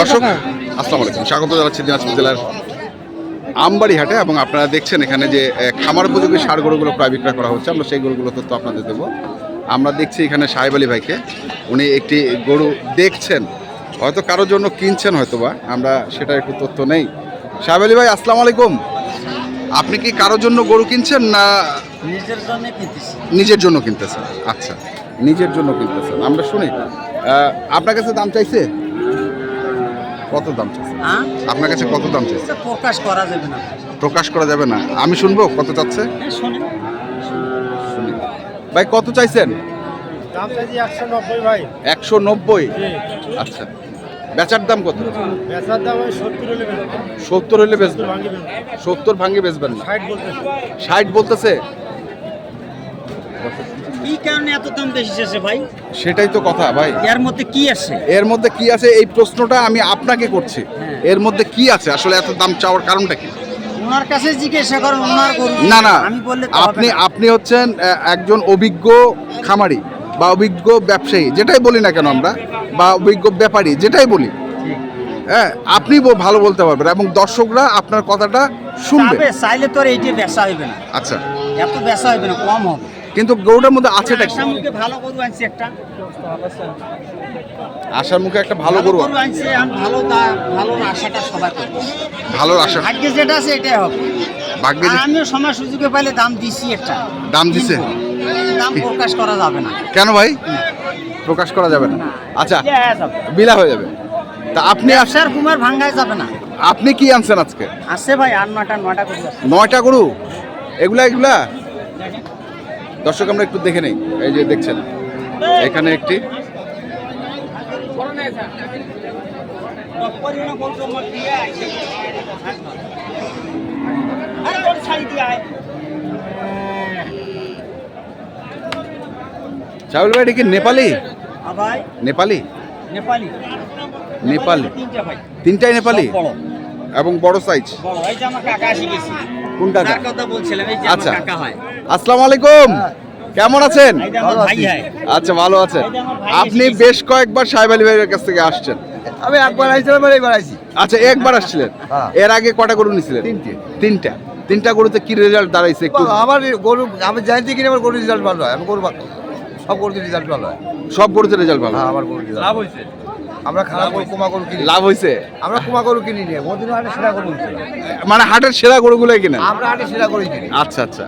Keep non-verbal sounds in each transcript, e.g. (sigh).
দর্শক আসসালামু আলাইকুম। স্বাগত জানাচ্ছি দিনাজপুর জেলার আমবাড়ি হাটে এবং আপনারা দেখছেন এখানে যে খামার উপযোগী সার গরুগুলো প্রায় বিক্রয় করা হচ্ছে। আমরা সেই গরুগুলো তথ্য আপনাদের দেবো। আমরা দেখছি এখানে সাহেব আলী ভাইকে। উনি একটি গরু দেখছেন হয়তো কারোর জন্য কিনছেন হয়তো বা আমরা সেটা একটু তথ্য নেই। সাহেব আলী ভাই আসসালামু আলাইকুম। আপনি কি কারোর জন্য গরু কিনছেন না নিজের জন্য কিনতেছি। নিজের জন্য কিনতেছেন? আচ্ছা নিজের জন্য কিনতেছেন। আমরা শুনি। আপনার কাছে দাম চাইছে? কত দাম চাইছে? হ্যাঁ? আপনার কাছে কত দাম চাইছে? প্রকাশ করা যাবে না। প্রকাশ করা যাবে না। আমি শুনব কত চাচ্ছে? হ্যাঁ, ভাই কত চাইছেন? একশো নব্বই ভাই। একশো নব্বই? আচ্ছা। বেচার দাম কত? বেচার দাম সত্তর হলে বেচবেন? ভাঙি সত্তর ভাঙ্গে বেচবেন না। ষাট বলতেছে। ষাট বলতেছে? কি কারণে এত দাম বেশি আছে ভাই? সেটাই তো কথা ভাই। এর মধ্যে কি আছে? এর মধ্যে কি আছে এই প্রশ্নটা আমি আপনাকে করছি। হ্যাঁ। এর মধ্যে কি আছে? আসলে এত দাম চাওয়ার কারণটা কি? ওনার কাছে জিজ্ঞাসা করেন ওনার না না আমি বললে আপনি আপনি হচ্ছেন একজন অভিজ্ঞ খামারি বা অভিজ্ঞ ব্যবসায়ী যেটাই বলি না কেন আমরা বা অভিজ্ঞ ব্যাপারী যেটাই বলি। হ্যাঁ আপনি ভালো বলতে পারবেন এবং দর্শকরা আপনার কথাটা শুনবে। চাইলে তো এইটা বেচা হইবে না। আচ্ছা। এত বেচা হইবে না কম হবে। কিন্তু গরুটার মধ্যে আছেটা কি ভালো গরু আনছি একটা। আশার মুখে একটা ভালো গরু। আনছি ভালো ভালো আশাটা ভালো আশা। ভাগ্যে যেটা আছে এটাই হবে। ভাগ্যে আর আমিও সময় সুযোগে পাইলে দাম দিছি একটা। দাম দিছে? দাম প্রকাশ করা যাবে না। কেন ভাই? প্রকাশ করা যাবে না। আচ্ছা। বিলা হয়ে যাবে। তা আপনি আস- ব্যবসার কুমার ভাঙ্গায় যাবে না। আপনি কি আনছেন আজকে? আছে ভাই নটা নটা করে আছে নয়টা গরু? এগুলা এগুলা? দর্শক আমরা একটু দেখে নেই। এই যে দেখছেন এখানে একটি চাউল ভাই কি নেপালি? নেপালি? নেপালি। নেপালি। তিনটাই নেপালি? এবং বড় সাইজ বড়। এই যে আমার কাকা আসি গেছি। কোন কাকা? তার কথা বলছিলাম এই যে আচ্ছা। আসসালামু আলাইকুম। কেমন আছেন? হয়। আচ্ছা ভালো আছেন। আপনি বেশ কয়েকবার সাহেব আলী ভাইয়ের কাছ থেকে আসছেন। আমি একবার আইছিলাম এইবার আইছি। আচ্ছা একবার আসছিলেন? হ্যাঁ। এর আগে কটা গরু নিছিলেন? তিনটে। তিনটা। তিনটা গরুতে কি রেজাল্ট দাঁড়াইছে একটু? আমার গরু আমি জানতে কিনে আমার গরুর রেজাল্ট ভালো হয়। আমি গরু ভালো সব গরুর রেজাল্ট ভালো হয়। সব গরুতে রেজাল্ট ভালো? হ্যাঁ আমার গরু লাভ হয়েছে আমরা খারাপ গরু কুমা গরু কিনি। লাভ হয়েছে আমরা কুমা গরু কিনি নিয়ে সেরা গরু কিনি। মানে হাটের সেরা গরুগুলোই কিনেন? আমরা হাটে সেরা গরু কিনি। আচ্ছা আচ্ছা।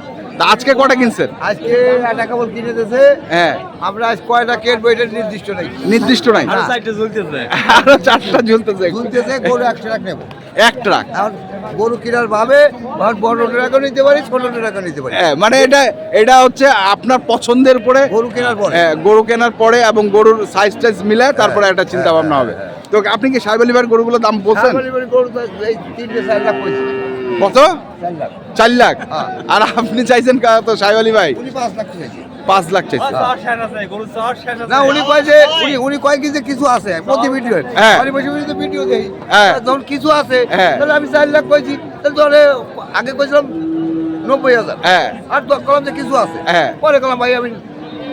আজকে কটা কিনছেন? আজকে একটা কেবল কিনে দিয়েছে। হ্যাঁ। আমরা আজ কয়টা কেটবো এটা নির্দিষ্ট নাই। নির্দিষ্ট নাই। আরও সাইডে ঝুলতেছে আরও চারটা ঝুলতেছে ঝুলতেছে গরু একশো টাকা নেব। এক ট্রাক। এখন গরু কেনার ভাবে বড় টাকা নিতে পারি ছোট টাকা নিতে পারি। হ্যাঁ, মানে এটা এটা হচ্ছে আপনার পছন্দের উপরে। গরু কেনার পরে। হ্যাঁ, গরু কেনার পরে এবং গরুর সাইজ টাইজ মিলে তারপরে একটা চিন্তা ভাবনা হবে। তো আপনি কি সাহেব আলী গরুগুলোর দাম বলছেন? বাড়ি গরু এই তিনটে চার লাখ পয়সা কত? চার লাখ। হ্যাঁ। আর আপনি চাইছেন কত সাহেব আলী ভাই? পাঁচ লাখ চাইছে। না উনি কয় যে উনি উনি কয় কি যে কিছু আছে? প্রতি ভিডিও হ্যাঁ। আমি বসে বসে ভিডিও দেই। হ্যাঁ। যখন কিছু আছে হ্যাঁ। তাহলে আমি চার লাখ কইছি। তাহলে ধরে আগে কইছিলাম নব্বই হাজার। হ্যাঁ। আর কলাম যে কিছু আছে। হ্যাঁ। পরে কলাম ভাই আমি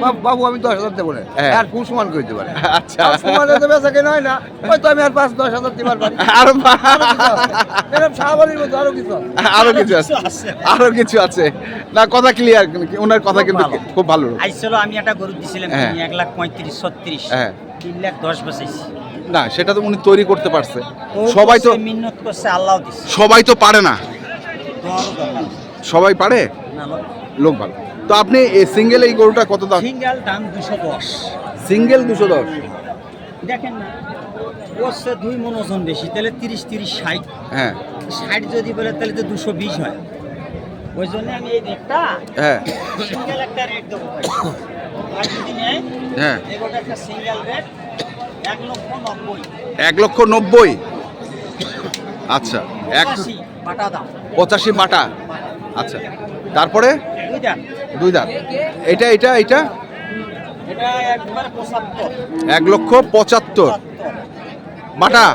বাব- বাবু আমি দশ হাজার দেবো না। হ্যাঁ। আর খুব সমান করে দিতে পারে। আচ্ছা। সমান বেচা কেন হয় না। হয়তো আমি আর পাঁচ দশ হাজার দিবার পারি। (laughs) আরও এরকম মতো আরও কিছু আছে। আরও কিছু আছে। আরও কিছু আছে। না কথা ক্লিয়ার ওনার কথা কিন্তু খুব ভালো। আইছিল আমি একটা গরু দিছিলাম হ্যাঁ। এক লাখ পঁয়ত্রিশ ছত্রিশ। হ্যাঁ। তিন লাখ দশ বসাইছি না সেটা তো উনি তৈরি করতে পারছে। সবাই তো মিন্নত করছে আল্লাহ সবাই তো পারে না। সবাই পারে? লোক ভালো। তো আপনি সিঙ্গেল এই গরুটা কত দাম? সিঙ্গেল দাম দুশো দশ। সিঙ্গেল দুশো দশ। দেখেন না বসছে দুই মন ওজন বেশি তাহলে তিরিশ তিরিশ ষাট। হ্যাঁ। ষাট যদি বলে তাহলে তো দুশো বিশ হয়। ওই জন্য আমি এই রেটটা হ্যাঁ। সিঙ্গেল একটা রেট দেবো আর যদি নেয় হ্যাঁ। এগোটা একটা সিঙ্গেল রেট এক লক্ষ নব্বই। এক লক্ষ নব্বই? আচ্ছা এক পঁচাশি বাটা আচ্ছা তারপরে? দুই দুই দাঁত। এটা এটা এটা? এক লক্ষ পঁচাত্তর। বাটা?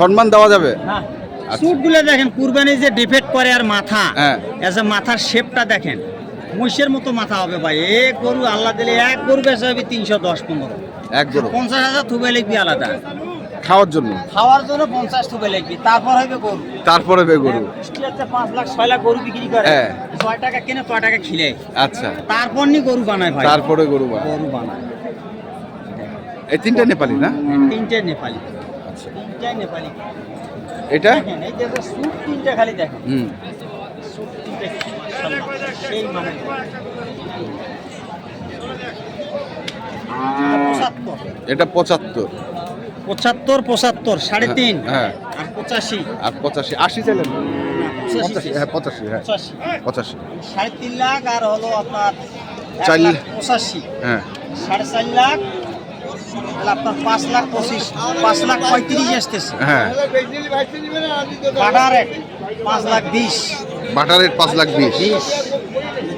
সম্মান দেওয়া যাবে। হ্যাঁ আচ্ছা। দেখেন কুরবানি যে ডিফেক্ট করে আর মাথা হ্যাঁ। এজ মাথার শেপটা দেখেন মহিষের মতো মাথা হবে ভাই। এ গরু আল্লাহ দিলে এক গরু বেচা হবে তিনশো দশ পনেরো। এক গরু। পঞ্চাশ হাজার থুবে লিখবি আলাদা। খাওয়ার জন্য? খাওয়ার জন্য পঞ্চাশ থুবে লিখবি তারপর হবে গরু। তারপরে বে গরু। কুষ্টিয়াতে পাঁচ লাখ ছয় লাখ গরু বিক্রি করে। হ্যাঁ। ছয় টাকা কিনে ছয় টাকা খিলে। আচ্ছা। তারপর নি গরু বানায় ভাই। তারপরে গরু বানায়। গরু বানায়। এই তিনটা নেপালি না? তিনটে নেপালি। আচ্ছা। তিনটাই নেপালি। এটা? এই যে সুট তিনটে খালি দেখেন। হুম। সুট তিনটে সেই মানে এটা পঁচাত্তর। পঁচাত্তর পঁচাত্তর সাড়ে তিন। হ্যাঁ। আর পঁচাশি। আর পঁচাশি। আশি চাইলেন? না, পঁচাশি হ্যাঁ পঁচাশি হ্যাঁ। পঁচাশি। সাড়ে তিন লাখ আর হলো আপনার চার লাখ। পঁচাশি। হ্যাঁ। সাড়ে চার লাখ আপনার পাঁচ লাখ পঁচিশ পাঁচ লাখ পঁয়ত্রিশ আসতেছে। হ্যাঁ। বাটার পাঁচ লাখ বিশ। পাঁচ লাখ বিশ। বিশ।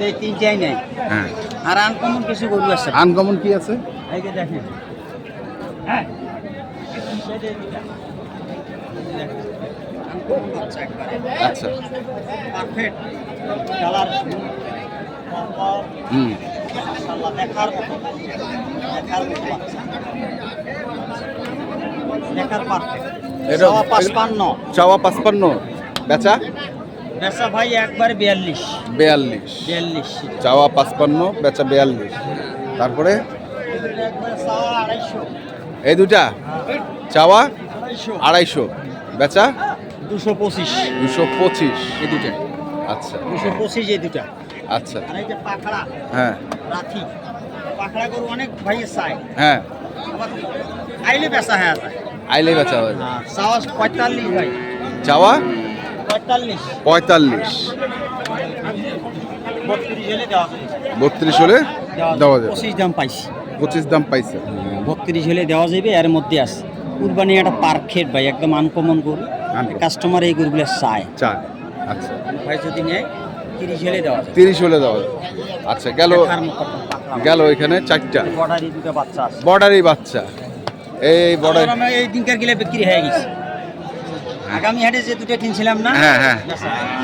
এই তিনটাই নেই। হ্যাঁ। আর আনকমন কিছু গরু আছে? আনকমন কি আছে? এই দেখেন। হ্যাঁ সেটাই দুইটা। এই যে দেখেন। Uncommon বাচ্চা একবারে। আচ্ছা। Perfect কালার হুম। দেখার মতো দেখার মতো দেখার পারফেক্ট এটা- এটা পাঁচপান্ন চাওয়া পাঁচপান্ন বেচা? বেচা ভাই একবারে বিয়াল্লিশ। বেয়াল্লিশ। বিয়াল্লিশ। চাওয়া পাঁচপান্ন বেচা বেয়াল্লিশ। তারপরে? এই দুটা চাওয়া আড়াইশো। বেচা? দুশো পঁচিশ। দুশো পঁচিশ। এই দুটা আচ্ছা। দুশো পঁচিশ এই দুটা আচ্ছা। আর এই যে পাখড়া হ্যাঁ। রাথি পাখড়া গরু অনেক ভাই চায়। হ্যাঁ। আইলে বেচা হয়ে আইলে বেচা হয়। হ্যাঁ চাওয়া পঁয়তাল্লিশ ভাই। চাওয়া? পঁয়তাল্লিশ। পঁয়তাল্লিশ। হলে বত্রিশ হলে দেওয়া যাবে। পঁচিশ দাম পাইছি। পঁচিশ দাম পাইছে। বত্রিশ হলে দেওয়া যাবে এর মধ্যে আছে। কুরবানি একটা পারফেক্ট ভাই একদম আনকমন গরু। কাস্টমার এই গরুগুলো চায়। চার আচ্ছা। ভাই যদি নেয় তিরিশ হলে দেওয়া তিরিশ হলে দেওয়া আচ্ছা গেল গেল এখানে চারটা। বর্ডারি দুটো বাচ্চা বর্ডারি বাচ্চা। এই বর্ডার আমার এই দিনকার গিলে বিক্রি হয়ে গেছে। আগামী হাটে যে দুটো কিনছিলাম না হ্যাঁ হ্যাঁ।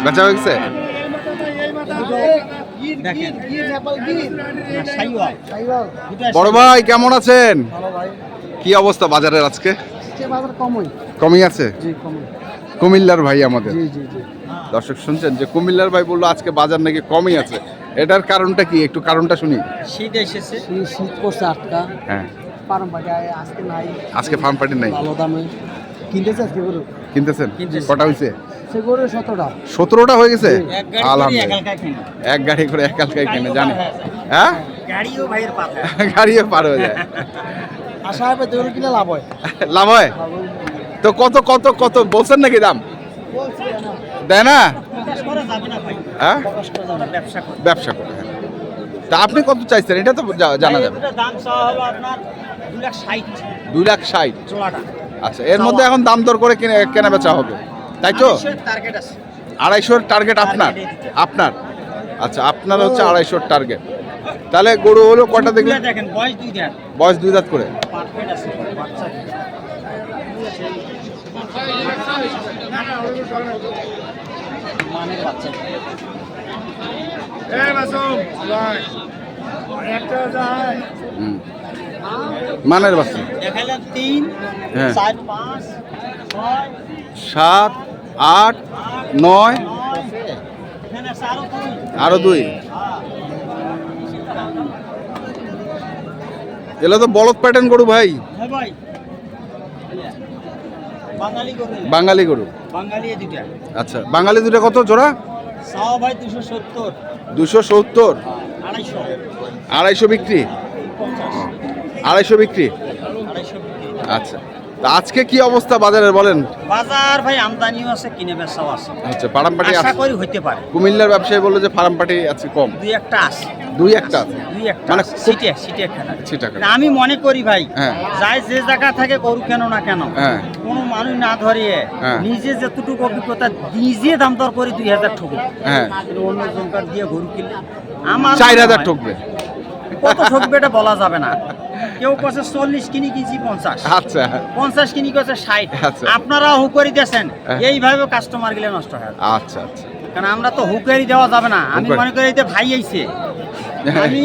বেচা। হয়ে গেছে? বড় ভাই কেমন আছেন? কি অবস্থা বাজারের আজকে? কমই। আছে? কুমিল্লার ভাই আমাদের। দর্শক শুনছেন যে কুমিল্লার ভাই বলল আজকে বাজার নাকি কমই আছে। এটার কারণটা কি? একটু কারণটা শুনি। শীত এসেছে। শীত করছে আটকা। হ্যাঁ। আজকে নাই। আজকে ফার্ম পার্টি নাই? ভালো দামে। কিনতেছে আজকে গরু? কিনতেছেন? কটা হয়েছে সতেরোটা। হয়ে গেছে? এক গাড়ি করে আলহামদুলিল্লাহ। একালকায় এক গাড়ি করে এক কিনে জানি। হয়ে। হ্যাঁ? গাড়িও পার হয়ে যায়। আশা হবে গরু কিনে লাভ হয়। লাভ হয়? তো কত কত কত? বলছেন নাকি দাম? দেয় না? হ্যাঁ? ব্যবসা করে হ্যাঁ। তা আপনি কত চাইছেন? এটা তো জানা যাবে। দাম হলো আপনার দুই লাখ ষাট। আচ্ছা এর মধ্যে এখন দাম দর করে কিনে কেনা বেচা হবে। তাই তো? টার্গেট আছে। আড়াইশোর টার্গেট আপনার? আপনার? আচ্ছা আপনার হচ্ছে আড়াইশোর টার্গেট তাহলে গরু হলো কটা দেখলে দেখেন বয়স দুই দেন বয়স দুই দাঁত করে। বাচ্চা মানের বাচ্চা? হ্যাঁ। চার পাঁচ সাত আট নয়। আরও দুই আরও দুই হ্যাঁ। এগুলো তো বলদ প্যাটার্ন গরু ভাই। হ্যাঁ বাঙালি করে বাঙালি গরু। আচ্ছা বাঙালি দুটো কত জোড়া? দুশো সত্তর। সত্তর। আড়াইশো। বিক্রি? আড়াইশো বিক্রি? আচ্ছা তা আজকে কি অবস্থা বাজারের বলেন? বাজার ভাই আমদানিও আছে কিনে বেচাও আছে। আচ্ছা পাড়ামপাটি আশা আছে। করি হইতে পারে। কুমিল্লার ব্যবসায়ী বলল যে ফার্ম পার্টি আছে কম। দুই একটা আছে। দুই একটা দুই একটা মানে মানে সিটে সিটে খেলা ছিটাকা আমি মনে করি ভাই হ্যাঁ। যাই যে জায়গা থেকে গরু কেন না কেন হ্যাঁ। কোনো মানুষ না ধরিয়ে হ্যাঁ। নিজে যতটুকু অভিজ্ঞতা নিজে দাম দর করে দুই হাজার হ্যাঁ। অন্য জনকার দিয়ে গরু কিনলে আমার চার হাজার ঠকবে। কত ঠকবে এটা বলা যাবে না। কেউ কছে চল্লিশ কিনি কিনছি পঞ্চাশ। আচ্ছা। পঞ্চাশ কিনি কছে ষাট। আচ্ছা। আপনারা হুকরি দিয়েছেন। এইভাবে কাস্টমার গেলে নষ্ট হয়। আচ্ছা আচ্ছা। কারণ আমরা তো হুকারি দেওয়া যাবে না। আমি মনে করি যে ভাই আইছে আমি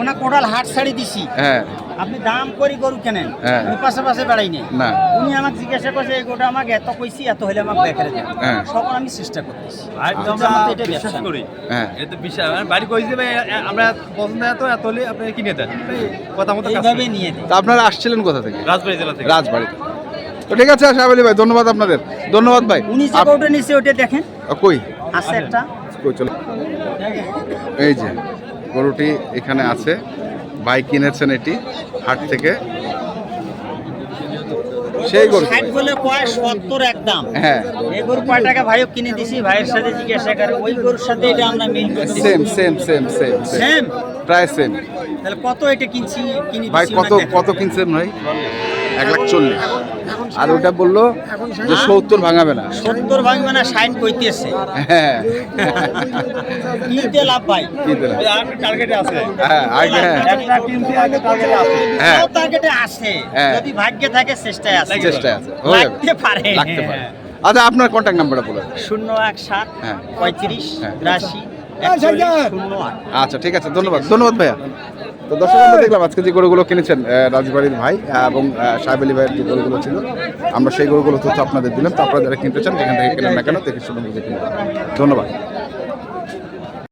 ওনা কোটাল হাট ছাড়ি দিছি। হ্যাঁ। আপনি দাম করি গরু কেনেন? হ্যাঁ। আমি পাশে পাশে বেড়াই নেই না। উনি আমাকে জিজ্ঞাসা করছে এই গোটা আমাকে এত কইছি এত হলে আমাকে বেকারে দেন হ্যাঁ। সকল আমি চেষ্টা করতেছি। আমরা এটা বিশ্বাস করি। হ্যাঁ। এটা মানে বাড়ি কই দিবে আমরা পছন্দ এত এত হলে আপনি কিনে দেন। কথা মতো এইভাবে নিয়ে তা আপনারা আসছিলেন কোথা থেকে? রাজবাড়ি জেলা থেকে। রাজবাড়ি। তো ঠিক আছে আলী ভাই ধন্যবাদ আপনাদের। ধন্যবাদ ভাই। উনি যে গরুটা নিচ্ছে ওটা দেখেন। কই? আছে একটা। কই চলো? এই যে। গরুটি এখানে আছে। ভাই কিনেছেন এটি হাট থেকে। সেই গরু ষাট বলে কয় সত্তর একদম। হ্যাঁ। এই গরু কয় টাকা ভাইও কিনে দিছি? ভাইয়ের সাথে জিজ্ঞাসা করে ওই গরুর সাথে এটা আমরা মিল same same same same same প্রায় সেম তাহলে কত এটা কিনছি কিনে ভাই কত কত কিনছেন ভাই? এক লাখ চল্লিশ আর ওটা বলল যে সত্তর ভাঙাবে না। সত্তর ভাঙবে না ষাট কইতেছে। হ্যাঁ। কিনতে লাভ ভাই কি দিলেন? ওই আর টার্গেটে আছে। হ্যাঁ আগে হ্যাঁ একটা কিনতে আগে টার্গেটে আছে। হ্যাঁ। টার্গেটে আছে। হ্যাঁ। যদি ভাগ্যে থাকে চেষ্টায় আছে। চেষ্টায় আছে। লাগতে পারে। লাগতে পারে। আচ্ছা আপনার কন্ট্যাক্ট নাম্বারটা বলুন শূন্য এক সাত হ্যাঁ। পঁয়ত্রিশ হ্যাঁ। বিরাশি আচ্ছা ঠিক আছে। ধন্যবাদ। ধন্যবাদ ভাইয়া। তো দর্শক আমরা দেখলাম আজকে যে গরুগুলো কিনেছেন রাজবাড়ির ভাই এবং সাহেব আলী ভাইয়ের যে গরুগুলো ছিল আমরা সেই গরুগুলো তথ্য আপনাদের দিলাম। তো আপনারা যারা কিনতে চান এখান থেকে কেনেন না কেন দেখে শুনে বুঝে কিনবেন ধন্যবাদ।